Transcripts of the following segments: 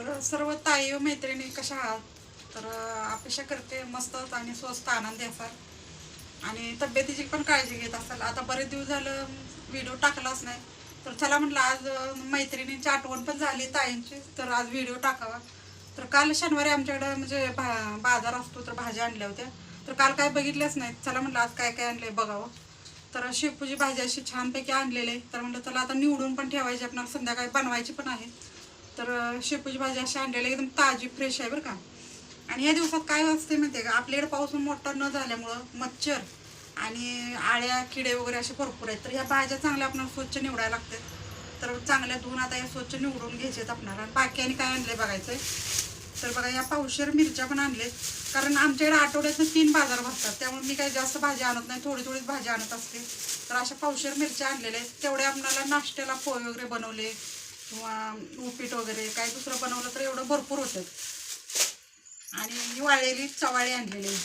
तर सर्व ताई व मैत्रिणी कशा आहात? तर अपेक्षा करते मस्त आणि स्वस्त आनंदी असाल आणि तब्येतीची पण काळजी घेत असाल. आता बरेच दिवस झालं व्हिडिओ टाकलाच नाही. तर चला म्हटलं आज मैत्रिणींची आठवण पण झाली ताईंची. तर आज व्हिडिओ टाकावा. तर काल शनिवारी आमच्याकडं म्हणजे भा बाजार असतो तर भाज्या आणल्या होत्या. तर काल काय बघितल्याच नाहीत चला म्हटलं आज काय काय आणलंय बघावं. तर शेपूची भाजी अशी छानपैकी आणलेली. आहे तर म्हटलं चला आता निवडून पण ठेवायची. आपल्याला संध्याकाळी बनवायची पण आहे. तर शेपूची भाजी अशी आणलेली एकदम ताजी फ्रेश आहे बरं का. आणि या दिवसात काय असते माहिती आहे का आपल्याकडे पाऊस मोठा न झाल्यामुळं मच्छर आणि आळ्या किडे वगैरे असे भरपूर आहेत. तर ह्या भाज्या चांगल्या आपल्याला स्वच्छ निवडायला लागतात. तर चांगल्या धुवून आता या स्वच्छ निवडून घ्यायच्यात आपल्याला आणि बाकी आणि काय आणलंय बघायचंय? तर बघा या पावशेर मिरच्या पण आणलेत. कारण आमच्याकडे आठवड्यातनं तीन बाजार भरतात. त्यामुळे मी काही जास्त भाजी आणत नाही. थोडी थोडीच भाजी आणत असते. तर अशा पावशेर मिरच्या आणलेल्या आहेत. तेवढे आपल्याला नाश्त्याला पोहे वगैरे बनवले. किंवा उपीट वगैरे काय दुसरं बनवलं तर एवढं भरपूर होतं. आणि ही वाळलेली चवाळी आणलेली.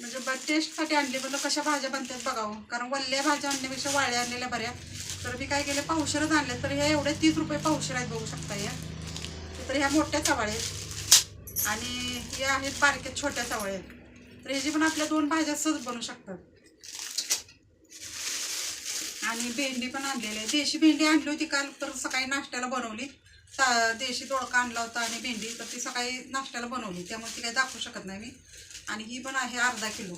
म्हणजे ब टेस्टसाठी आणली म्हटलं कशा भाज्या बनतात बघावं. कारण वल्ल्या भाज्या आणण्यापेक्षा वाळ्या आणलेल्या बऱ्या. तर मी काय केले पावशेरच आणले तर ह्या एवढे तीस रुपये पावशेर आहेत बघू शकता या. तर ह्या मोठ्या चवाळ्या आहेत. आणि या आहेत बारक्या छोट्या चवळ्या आहेत. तर ह्याची पण आपल्या दोन भाज्या सहज बनू शकतात. आणि भेंडी पण आणलेली आहे. देशी भेंडी आणली होती काल तर सकाळी नाश्त्याला बनवली. ता- देशी दोडका आणला होता आणि भेंडी तर ती सकाळी नाश्त्याला बनवली. त्यामुळे ती काही दाखवू शकत नाही मी. आणि ही पण आहे अर्धा किलो.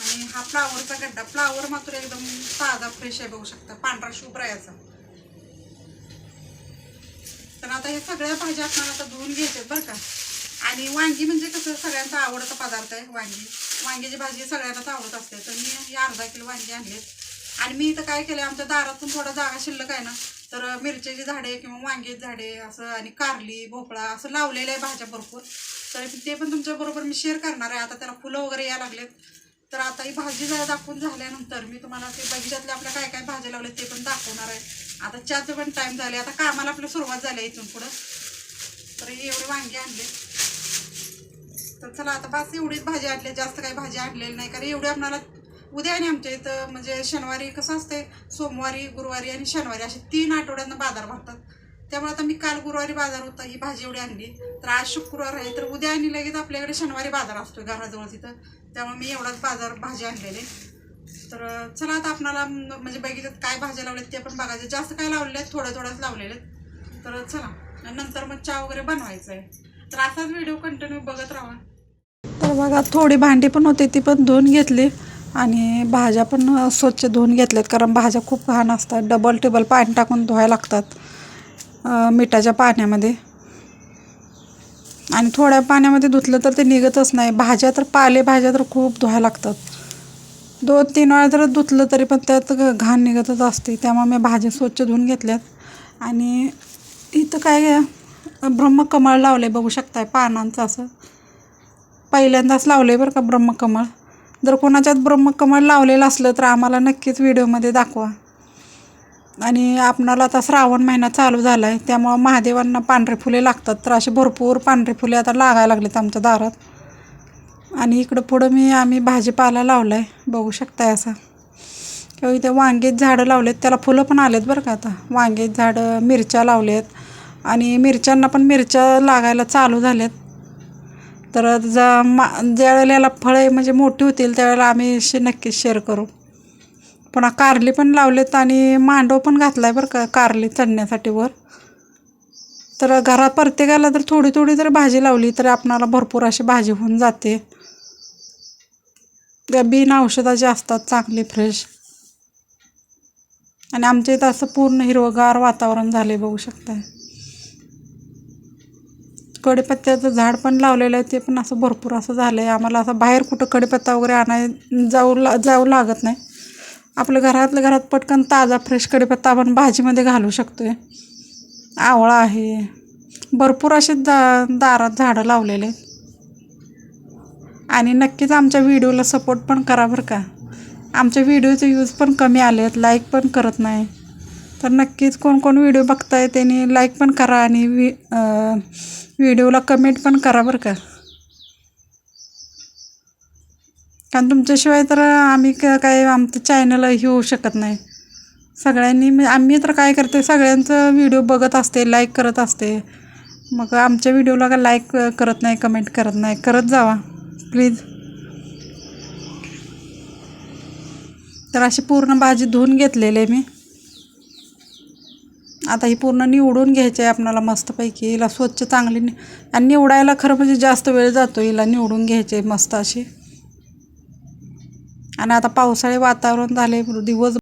आणि हा फ्लावरचा गड्डा फ्लावर मात्र एकदम ताजा फ्रेश आहे बघू शकता. पांढरा शुभ्र आहे याचा. तर आता हे सगळ्या भाज्या आपण आता धुवून घ्यायच्यात बरं का. आणि वांगी म्हणजे कसं सगळ्यांचा आवडता पदार्थ आहे वांगी. वांग्याची भाजी सगळ्यांनाच आवडत असते. तर मी हे अर्धा किलो वांगी आणलेत आणि मी इथं काय केलं आमच्या दारातून थोडा जागा शिल्लक आहे ना तर मिरच्याची झाडे किंवा वांग्याची झाडे असं आणि कारली भोपळा असं लावलेलं आहे भाज्या भरपूर. तर ते पण तुमच्याबरोबर मी शेअर करणार आहे. आता त्याला फुलं वगैरे यायला लागलेत. तर आता ही भाजी जरा दाखवून झाल्यानंतर मी तुम्हाला ते बगीच्यातल्या आपल्या काय काय भाज्या लावल्या ते पण दाखवणार आहे. आता चहाचं पण टाईम झाले. आता कामाला आपल्या सुरुवात झाली आहे इथून पुढं. तर एवढे वांगे आणले. तर चला आता बस एवढीच भाजी आणली जास्त काही भाजी आणलेली नाही. कारण एवढी आपणाला उद्या आणि आमच्या इथं म्हणजे शनिवारी कसं असते सोमवारी गुरुवारी आणि शनिवारी असे तीन आठवड्यांना बाजार भरतात. त्यामुळे आता मी काल गुरुवारी बाजार होता ही भाजी एवढी आणली. तर आज शुक्रवार आहे तर उद्या आणि लगेच आपल्याकडे शनिवारी बाजार असतो घराजवळ तिथं. त्यामुळे मी एवढाच बाजार भाजी आणलेले. तर चला आता आपणाला म्हणजे बघितलं काय भाज्या लावल्यात ते पण बघायचं. जास्त काय लावलेले आहेत थोड्या थोड्याच लावलेले आहेत. तर चला आणि नंतर मग चहा वगैरे बनवायचं आहे. तर असाच व्हिडिओ कंटिन्यू बघत राहा. तर बघा थोडी भांडी पण होते ती पण धुवून घेतली. आणि भाज्या पण स्वच्छ धुवून घेतल्यात कारण भाज्या खूप घाण असतात. डबल टेबल पाणी टाकून धुवायला लागतात मिठाच्या पाण्यामध्ये. आणि थोड्या पाण्यामध्ये धुतलं तर ते निघतच नाही. भाज्या तर पालेभाज्या तर खूप धुवायला लागतात. दोन तीन वेळा जर धुतलं तरी पण त्यात घाण निघतच असते. त्यामुळे मी भाज्या स्वच्छ धुवून घेतल्यात. आणि इथं काय ब्रह्मकमळ लावले बघू शकताय पानांचं असं. पहिल्यांदाच लावले बरं का ब्रह्मकमळ. जर कोणाच्यात ब्रह्मकमळ लावलेलं असलं तर आम्हाला नक्कीच व्हिडिओमध्ये दाखवा. आणि आपणाला आता श्रावण महिना चालू झाला आहे त्यामुळं महादेवांना पांढरे फुले लागतात तर असे भरपूर पांढरे फुले आता लागायला लागलेत आमच्या दारात. आणि इकडं पुढं मी आम्ही भाजीपाला लावला आहे बघू शकताय असा. किंवा इथे वांगेत झाडं लावलेत त्याला फुलं पण आलेत बरं का आता. वांगेत झाडं मिरच्या लावलेत. आणि मिरच्यांना पण मिरच्या लागायला चालू झाल्यात. तर ज मा ज्या वेळेला याला फळे म्हणजे मोठी होतील त्यावेळेला आम्ही शे नक्कीच शेअर करू. पुन्हा कारली पण लावलेत आणि मांडव पण घातला आहे बरं का कारली चढण्यासाठी वर. तर घरात प्रत्येकाला जर थोडी थोडी जर भाजी लावली तर आपणाला भरपूर अशी भाजी होऊन जाते. त्या बिन औषधाची असतात चांगली फ्रेश आणि आमच्या इथं असं पूर्ण हिरवगार वातावरण झाले बघू शकताय. कढीपत्त्याचं झाड पण लावलेलं आहे ते पण असं भरपूर असं झालं आहे आम्हाला असं बाहेर कुठं कढीपत्ता वगैरे आणाय जाऊ ला जाऊ लागत नाही. आपलं घरातल्या घरात पटकन ताजा फ्रेश कढीपत्ता आपण भाजीमध्ये घालू शकतो आहे आवळा आहे. भरपूर असे दा दारात झाडं लावलेले आहेत. आणि नक्कीच आमच्या व्हिडिओला सपोर्ट पण करा बरं का. आमच्या व्हिडिओचे यूज पण कमी आले आहेत लाईक पण करत नाही. तर नक्कीच कोण कोण व्हिडिओ बघताय त्यांनी लाईक पण करा आणि वि व्हिडिओला कमेंट पण करा बरं का. कारण तुमच्याशिवाय तर आम्ही क- काय आमचं चॅनल हे होऊ शकत नाही. सगळ्यांनी मी आम्ही तर काय करते सगळ्यांचं व्हिडिओ बघत असते लाईक करत असते. मग आमच्या व्हिडिओला का लाईक करत नाही कमेंट करत नाही करत जावा प्लीज तर अशी पूर्ण भाजी धुवून घेतलेली आहे मी. आता ही पूर्ण निवडून घ्यायची आहे आपणाला मस्तपैकी. हिला स्वच्छ चांगली नि आणि निवडायला खरं म्हणजे जास्त वेळ जातो हिला निवडून घ्यायची आहे मस्त अशी. आणि आता पावसाळे वातावरण झाले दिवस